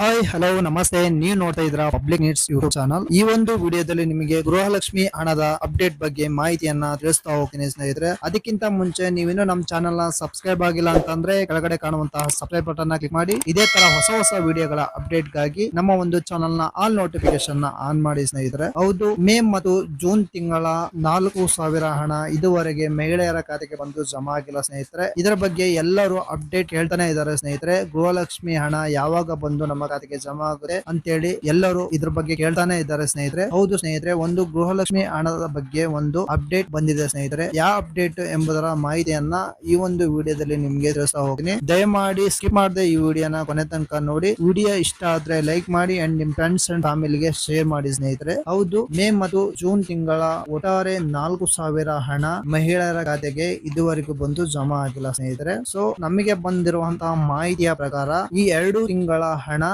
Hi hello ನಮಸ್ತೆ. ನೀವು ನೋಡ್ತಾ ಇದ್ರ ಪಬ್ಲಿಕ್ ನೀಡ್ಸ್ ಯೂಟ್ಯೂಬ್ ಚಾನಲ್ ಈ ಒಂದು ವಿಡಿಯೋದಲ್ಲಿ ನಿಮಗೆ ಗೃಹಲಕ್ಷ್ಮಿ ಹಣದ ಅಪ್ಡೇಟ್ ಬಗ್ಗೆ ಮಾಹಿತಿಯನ್ನ ತಿಳಿಸ್ತಾ ಹೋಗ್ತೀನಿ ಸ್ನೇಹಿತರೆ. ಅದಕ್ಕಿಂತ ಮುಂಚೆ ನೀವಿನ್ನು ನಮ್ಮ ಚಾನಲ್ನ ಸಬ್ಸ್ಕ್ರೈಬ್ ಆಗಿಲ್ಲ ಅಂತಂದ್ರೆ ಕೆಳಗಡೆ ಕಾಣುವಂತಹ ಸಬ್ಸ್ಕ್ರೈಬ್ ಬಟನ್ ಕ್ಲಿಕ್ ಮಾಡಿ. ಇದೇ ತರ ಹೊಸ ಹೊಸ ವಿಡಿಯೋಗಳ ಅಪ್ಡೇಟ್ಗಾಗಿ ನಮ್ಮ ಒಂದು ಚಾನಲ್ನ ಆಲ್ ನೋಟಿಫಿಕೇಶನ್ನ ಆನ್ ಮಾಡಿ ಸ್ನೇಹಿತರೆ. ಹೌದು, ಮೇ ಮತ್ತು ಜೂನ್ ತಿಂಗಳ ನಾಲ್ಕು ಸಾವಿರ ಹಣ ಇದುವರೆಗೆ ಮಹಿಳೆಯರ ಖಾತೆಗೆ ಬಂದು ಜಮಾ ಆಗಿಲ್ಲ ಸ್ನೇಹಿತರೆ. ಇದರ ಬಗ್ಗೆ ಎಲ್ಲರೂ ಅಪ್ಡೇಟ್ ಹೇಳ್ತಾನೆ ಇದ್ದಾರೆ ಸ್ನೇಹಿತರೆ. ಗೃಹಲಕ್ಷ್ಮಿ ಹಣ ಯಾವಾಗ ಬಂದು ನಮ್ಮ ಖಾತೆಗೆ ಜಮಾ ಆಗುತ್ತೆ ಅಂತೇಳಿ ಎಲ್ಲರೂ ಇದ್ರ ಬಗ್ಗೆ ಕೇಳ್ತಾನೆ ಇದ್ದಾರೆ ಸ್ನೇಹಿತರೆ. ಹೌದು ಸ್ನೇಹಿತರೆ, ಒಂದು ಗೃಹಲಕ್ಷ್ಮಿ ಹಣದ ಬಗ್ಗೆ ಒಂದು ಅಪ್ಡೇಟ್ ಬಂದಿದೆ ಸ್ನೇಹಿತರೆ. ಯಾವ ಅಪ್ಡೇಟ್ ಎಂಬುದರ ಮಾಹಿತಿಯನ್ನ ಈ ಒಂದು ವಿಡಿಯೋದಲ್ಲಿ ನಿಮ್ಗೆ ತಿಳಿಸ್ತಾ ಹೋಗ್ತೀನಿ. ದಯಮಾಡಿ ಸ್ಕಿಪ್ ಮಾಡದೆ ಈ ವಿಡಿಯೋನ ಕೊನೆ ತನಕ ನೋಡಿ. ವಿಡಿಯೋ ಇಷ್ಟ ಆದ್ರೆ ಲೈಕ್ ಮಾಡಿ ಅಂಡ್ ನಿಮ್ ಫ್ರೆಂಡ್ಸ್ ಅಂಡ್ ಫ್ಯಾಮಿಲಿಗೆ ಶೇರ್ ಮಾಡಿ ಸ್ನೇಹಿತರೆ. ಹೌದು, ಮೇ ಮತ್ತು ಜೂನ್ ತಿಂಗಳ ಒಟ್ಟಾರೆ ನಾಲ್ಕು ಸಾವಿರ ಹಣ ಮಹಿಳೆಯರ ಖಾತೆಗೆ ಇದುವರೆಗೂ ಬಂದು ಜಮಾ ಆಗಿಲ್ಲ ಸ್ನೇಹಿತರೆ. ಸೊ ನಮಗೆ ಬಂದಿರುವಂತಹ ಮಾಹಿತಿಯ ಪ್ರಕಾರ ಈ ಎರಡು ತಿಂಗಳ ಹಣ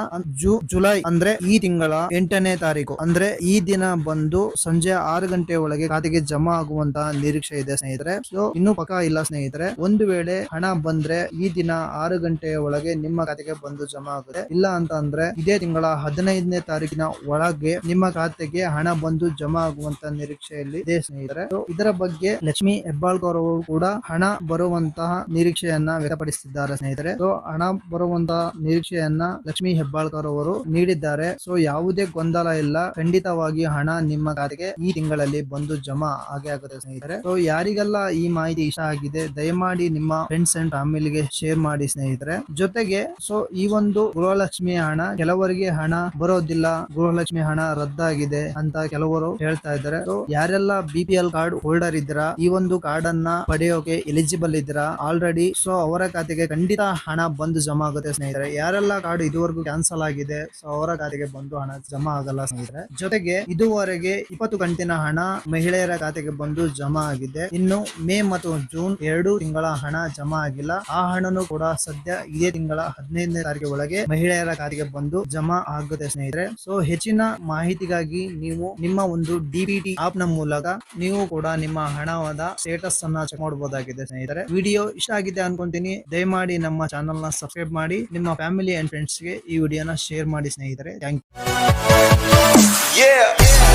ಜೂ, ಜುಲೈ ಅಂದ್ರೆ ಈ ತಿಂಗಳ ಎಂಟನೇ ತಾರೀಕು. ಅಂದ್ರೆ ಈ ದಿನ ಬಂದು ಸಂಜೆ ಆರು ಗಂಟೆ ಒಳಗೆ ಖಾತೆಗೆ ಜಮಾ ಆಗುವಂತಹ ನಿರೀಕ್ಷೆ ಇದೆ ಸ್ನೇಹಿತರೆ. ಸೊ ಇನ್ನೂ ಪಕ್ಕ ಇಲ್ಲ ಸ್ನೇಹಿತರೆ. ಒಂದು ವೇಳೆ ಹಣ ಬಂದ್ರೆ ಈ ದಿನ ಆರು ಗಂಟೆಯ ಒಳಗೆ ನಿಮ್ಮ ಖಾತೆಗೆ ಬಂದು ಜಮಾ ಆಗುತ್ತೆ. ಇಲ್ಲ ಅಂತ ಅಂದ್ರೆ ಇದೇ ತಿಂಗಳ ಹದಿನೈದನೇ ತಾರೀಕಿನ ಒಳಗೆ ನಿಮ್ಮ ಖಾತೆಗೆ ಹಣ ಬಂದು ಜಮಾ ಆಗುವಂತ ನಿರೀಕ್ಷೆಯಲ್ಲಿ ಇದೆ ಸ್ನೇಹಿತರೆ. ಇದರ ಬಗ್ಗೆ ಲಕ್ಷ್ಮಿ ಹೆಬ್ಬಾಳ್ಕರ್ ಅವರು ಕೂಡ ಹಣ ಬರುವಂತಹ ನಿರೀಕ್ಷೆಯನ್ನ ವ್ಯಕ್ತಪಡಿಸಿದ್ದಾರೆ ಸ್ನೇಹಿತರೆ. ಸೊ ಹಣ ಬರುವಂತಹ ನಿರೀಕ್ಷೆಯನ್ನ ಲಕ್ಷ್ಮಿ ಹೆಬ್ಬಾಳ್ಕರ್ ಅವರು ನೀಡಿದ್ದಾರೆ. ಸೊ, ಯಾವುದೇ ಗೊಂದಲ ಇಲ್ಲ. ಖಂಡಿತವಾಗಿ ಹಣ ನಿಮ್ಮ ಖಾತೆಗೆ ಈ ತಿಂಗಳಲ್ಲಿ ಬಂದು ಜಮಾ ಆಗೇ ಆಗುತ್ತೆ ಸ್ನೇಹಿತರೆ. ಸೊ, ಯಾರಿಗೆಲ್ಲ ಈ ಮಾಹಿತಿ ಇಷ್ಟ ಆಗಿದೆ, ದಯಮಾಡಿ ನಿಮ್ಮ ಫ್ರೆಂಡ್ಸ್ ಅಂಡ್ ಫ್ಯಾಮಿಲಿಗೆ ಶೇರ್ ಮಾಡಿ ಸ್ನೇಹಿತರೆ. ಜೊತೆಗೆ, ಸೊ, ಈ ಒಂದು ಗೃಹಲಕ್ಷ್ಮಿ ಹಣ, ಕೆಲವರಿಗೆ ಹಣ ಬರೋದಿಲ್ಲ. ಗೃಹಲಕ್ಷ್ಮಿ ಹಣ ರದ್ದಾಗಿದೆ ಅಂತ ಕೆಲವರು ಹೇಳ್ತಾ ಇದ್ದಾರೆ. ಸೊ, ಯಾರೆಲ್ಲ ಬಿ ಕಾರ್ಡ್ ಹೋಲ್ಡರ್ ಇದ್ದೀರಾ, ಈ ಒಂದು ಕಾರ್ಡ್ ಅನ್ನ ಪಡೆಯೋಕೆ ಎಲಿಜಿಬಲ್ ಇದ್ದೀರಾ ಆಲ್ರೆಡಿ ಸೊ, ಅವರ ಖಾತೆಗೆ ಖಂಡಿತ ಹಣ ಬಂದು ಜಮಾ ಆಗುತ್ತೆ ಸ್ನೇಹಿತರೆ. ಯಾರೆಲ್ಲ ಕಾರ್ಡ್ ಇದುವರೆಗೂ ಆಗಿದೆ. ಸೊ ಅವರ ಖಾತೆಗೆ ಬಂದು ಹಣ ಜಮಾ ಆಗಲ್ಲ. ಸ್ನೇಹಿತರೆ ಜೊತೆಗೆ ಇದುವರೆಗೆ ಇಪ್ಪತ್ತು ಕಂತಿನ ಹಣ ಮಹಿಳೆಯರ ಖಾತೆಗೆ ಬಂದು ಜಮಾ ಆಗಿದೆ. ಇನ್ನು ಮೇ ಮತ್ತು ಜೂನ್ ಎರಡು ತಿಂಗಳ ಹಣ ಜಮಾ ಆಗಿಲ್ಲ. ಆ ಹಣನು ಕೂಡ ಸದ್ಯ ಇದೇ ತಿಂಗಳ ಹದಿನೈದನೇ ತಾರೀಕು ಒಳಗೆ ಮಹಿಳೆಯರ ಖಾತೆಗೆ ಬಂದು ಜಮಾ ಆಗುತ್ತೆ ಸ್ನೇಹಿತರೆ. ಸೊ ಹೆಚ್ಚಿನ ಮಾಹಿತಿಗಾಗಿ ನೀವು ನಿಮ್ಮ ಒಂದು ಡಿಬಿಟಿ ಆಪ್ನ ಮೂಲಕ ನೀವು ಕೂಡ ನಿಮ್ಮ ಹಣವಾದ ಸ್ಟೇಟಸ್ ಅನ್ನ ಚೆಕ್ ಮಾಡಬಹುದಾಗಿದೆ ಸ್ನೇಹಿತರೆ. ವಿಡಿಯೋ ಇಷ್ಟ ಆಗಿದೆ ಅನ್ಕೊಂತೀನಿ. ದಯಮಾಡಿ ನಮ್ಮ ಚಾನಲ್ನ ಸಬ್ಸ್ಕ್ರೈಬ್ ಮಾಡಿ. ನಿಮ್ಮ ಫ್ಯಾಮಿಲಿ ಅಂಡ್ ಫ್ರೆಂಡ್ಸ್ಗೆ ಈ ವಿಡಿಯೋನ ಶೇರ್ ಮಾಡಿ ಸ್ನೇಹಿತರೆ. Thank you